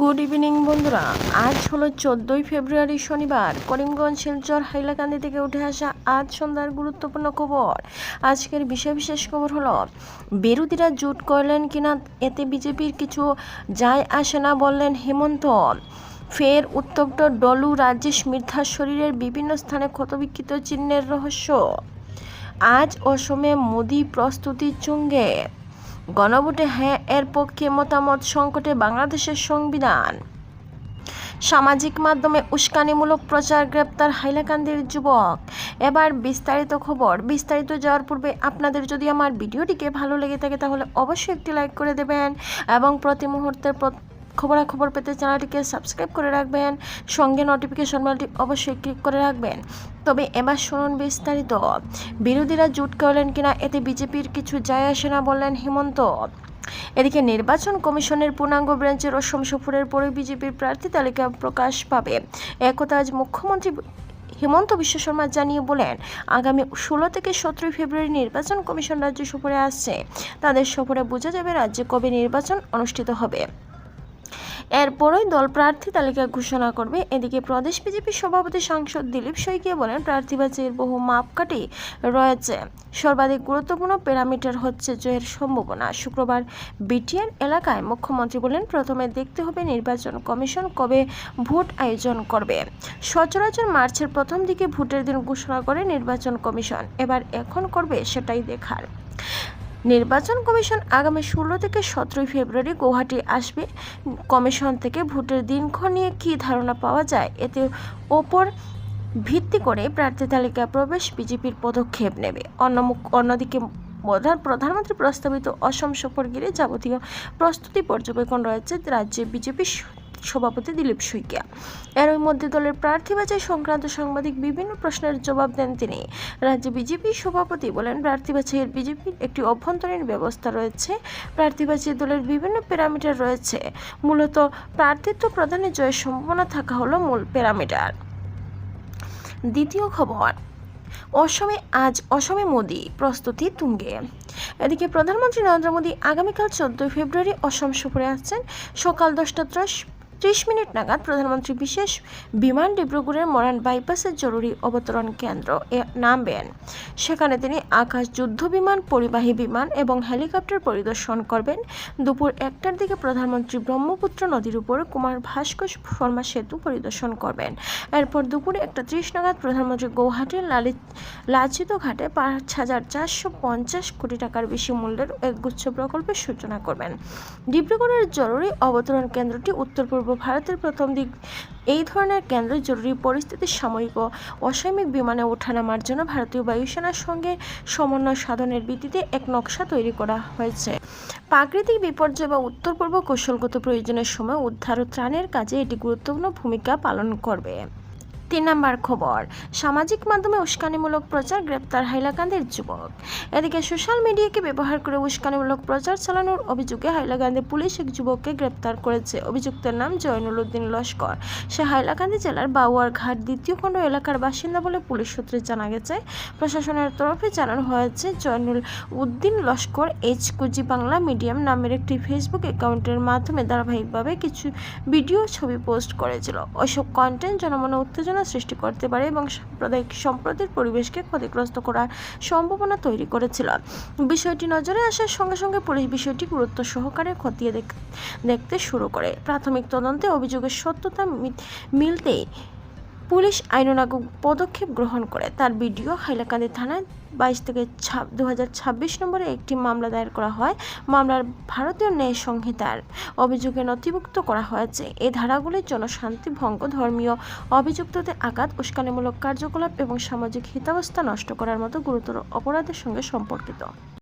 Good evening বন্ধুরা। আজ হলো চোদ্দোই ফেব্রুয়ারি, শনিবার। করিমগঞ্জ, শিলচর, হাইলাকান্দি থেকে উঠে আসা আজ সন্ধ্যার গুরুত্বপূর্ণ খবর। আজকের বিশেষ বিশেষ খবর হলো, বিরোধীরা জোট করলেন কিনা এতে বিজেপির কিছু যায় আসে না বললেন হেমন্ত। ফের উত্তপ্ত ডলু রাজেশ মির্ধার শরীরের বিভিন্ন স্থানে ক্ষতবিক্ষিত চিহ্নের রহস্য। আজ অসমে মোদি প্রস্তুতি চুঙ্গে। গণভোটে হ্যাঁ এর পক্ষে মতামত সংকটে বাংলাদেশের সংবিধান। সামাজিক মাধ্যমে উস্কানিমূলক প্রচার গ্রেপ্তার হাইলাকান্দির যুবক। এবার বিস্তারিত খবর। বিস্তারিত যাওয়ার পূর্বে আপনাদের যদি আমার ভিডিওটিকে ভালো লেগে থাকে, তাহলে অবশ্যই একটি লাইক করে দেবেন এবং প্রতি মুহূর্তের খবরাখবর পেতে চ্যানেলটিকে সাবস্ক্রাইব করে রাখবেন, সঙ্গে নোটিফিকেশন বেলটি অবশ্যই ক্লিক করে রাখবেন। তবে এবার শুনুন বিস্তারিত। বিরোধীরা জোট করলেন কিনা এতে বিজেপির কিছু যায় আসে না বললেন হেমন্ত। এদিকে নির্বাচন কমিশনের পূর্ণাঙ্গ ব্রাঞ্চের অসম সফরের পরে বিজেপির প্রার্থী তালিকা প্রকাশ পাবে। একথা আজ মুখ্যমন্ত্রী হেমন্ত বিশ্ব শর্মা জানিয়ে বলেন, আগামী ষোলো থেকে সতেরোই ফেব্রুয়ারি নির্বাচন কমিশন রাজ্য সফরে আসছে। তাদের সফরে বোঝা যাবে রাজ্যে কবে নির্বাচন অনুষ্ঠিত হবে। এরপরই দল প্রার্থী তালিকা ঘোষণা করবে। এদিকে প্রদেশ বিজেপি সভাপতি সাংসদ দিলীপ শইকিয়া বলেন, প্রার্থী বাছাইয়ের বহু মাপকাঠি রয়েছে। সর্বাধিক গুরুত্বপূর্ণ প্যারামিটার হচ্ছে জয়ের সম্ভাবনা। শুক্রবার বিটিআর এলাকায় মুখ্যমন্ত্রী বলেন, প্রথমে দেখতে হবে নির্বাচন কমিশন কবে ভোট আয়োজন করবে। সচরাচর মার্চের প্রথম দিকে ভোটের দিন ঘোষণা করে নির্বাচন কমিশন। এবার এখন করবে সেটাই দেখার। নির্বাচন কমিশন আগামী ষোলো থেকে সতেরোই ফেব্রুয়ারি গৌহাটি আসবে। কমিশন থেকে ভোটের দিনক্ষণ নিয়ে কী ধারণা পাওয়া যায়, এতে ওপর ভিত্তি করে প্রার্থী তালিকায় প্রবেশ বিজেপির পদক্ষেপ নেবে। অন্য অন্যদিকে প্রধান, প্রধানমন্ত্রী প্রস্তাবিত অসম সফর ঘিরে যাবতীয় প্রস্তুতি পর্যবেক্ষণ রয়েছে। রাজ্যে বিজেপির সভাপতি দিলীপ শইকিয়া এরই মধ্যে দলের প্রার্থী বাছাই সংক্রান্ত সাংবাদিক বিভিন্ন প্রশ্নের জবাব দেন তিনি। রাজ্যে বিজেপি সভাপতি বলেন, প্রার্থী বাছাইয়ের বিজেপির একটি অভ্যন্তরীণ ব্যবস্থা রয়েছে। প্রার্থী বাছাই দলের বিভিন্ন প্যারামিটার রয়েছে। মূলত প্রার্থিত্ব প্রদানে জয়ের সম্ভাবনা থাকা হলো মূল প্যারামিটার। দ্বিতীয় খবর, অসমে আজ অসমে মোদি, প্রস্তুতি তুঙ্গে। এদিকে প্রধানমন্ত্রী নরেন্দ্র মোদী আগামীকাল চোদ্দই ফেব্রুয়ারি অসম সফরে আসছেন। সকাল দশটা ত্রিশ ত্রিশ মিনিট নাগাদ প্রধানমন্ত্রী বিশেষ বিমান ডিব্রুগড়ের মরান বাইপাসের জরুরি অবতরণ কেন্দ্র এ নামবেন। সেখানে তিনি আকাশ যুদ্ধ বিমান, পরিবাহী বিমান এবং হেলিকপ্টার পরিদর্শন করবেন। দুপুর একটার দিকে প্রধানমন্ত্রী ব্রহ্মপুত্র নদীর উপর কুমার ভাস্কর শর্মা সেতু পরিদর্শন করবেন। এরপর দুপুরে একটা ত্রিশ নাগাদ প্রধানমন্ত্রী গৌহাটির লালিত লাচিত ঘাটে পাঁচ হাজার চারশো পঞ্চাশ কোটি টাকার বেশি মূল্যের একগুচ্ছ প্রকল্পের সূচনা করবেন। ডিব্রুগড়ের জরুরি অবতরণ কেন্দ্রটি উত্তর পূর্ব ভারতের প্রথম দিক। এই ধরনের কেন্দ্র জরুরি পরিস্থিতির সাময়িক ও অসাময়িক বিমানে ওঠানামার জন্য ভারতীয় বায়ুসেনার সঙ্গে সমন্বয় সাধনের ভিত্তিতে এক নকশা তৈরি করা হয়েছে। প্রাকৃতিক বিপর্যয় বা উত্তর পূর্ব কৌশলগত প্রয়োজনের সময় উদ্ধার ও ত্রাণের কাজে এটি গুরুত্বপূর্ণ ভূমিকা পালন করবে। তিন নম্বর খবর। সামাজিক মাধ্যমে উস্কানিমূলক প্রচার গ্রেপ্তার হাইলাকান্দির যুবক। এদিকে সোশ্যাল মিডিয়াকে ব্যবহার করে উস্কানিমূলক প্রচার চালানোর অভিযোগে হাইলাকান্দি পুলিশ এক যুবককে গ্রেপ্তার করেছে। অভিযুক্তের নাম জয়নুল উদ্দিন লস্কর। সে হাইলাকান্দি জেলার বাউয়ার ঘাট দ্বিতীয় খণ্ড এলাকার বাসিন্দা বলে পুলিশ সূত্রে জানা গেছে। প্রশাসনের তরফে জানানো হয়েছে জয়নুল উদ্দিন লস্কর এইচ কুজি বাংলা মিডিয়াম নামের একটি ফেসবুক অ্যাকাউন্টের মাধ্যমে ধারাবাহিকভাবে কিছু ভিডিও ছবি পোস্ট করেছিল। ওইসব কন্টেন্ট জনমনে উত্তেজনা সৃষ্টি করতে পারে এবং সাম্প্রদায়িক সম্প্রদায়ের পরিবেশকে ক্ষতিগ্রস্ত করার সম্ভাবনা তৈরি করেছিল। বিষয়টি নজরে আসার সঙ্গে সঙ্গে পুলিশ বিষয়টি গুরুত্ব সহকারে খতিয়ে দেখ- দেখতে শুরু করে। প্রাথমিক তদন্তে অভিযোগের সত্যতা মিলতেই পুলিশ আইনানুগ পদক্ষেপ গ্রহণ করে। তার ভিডিও হাইলাকান্দি থানায় বাইশ থেকে দু হাজার ছাব্বিশ নম্বরে একটি মামলা দায়ের করা হয়। মামলার ভারতীয় ন্যায় সংহিতার অভিযোগে নথিভুক্ত করা হয়েছে। এই ধারাগুলি জনশান্তি, ভঙ্গ, ধর্মীয় অভিযুক্তদের আঘাত, উস্কানিমূলক কার্যকলাপ এবং সামাজিক হিতাবস্থা নষ্ট করার মতো গুরুতর অপরাধের সঙ্গে সম্পর্কিত।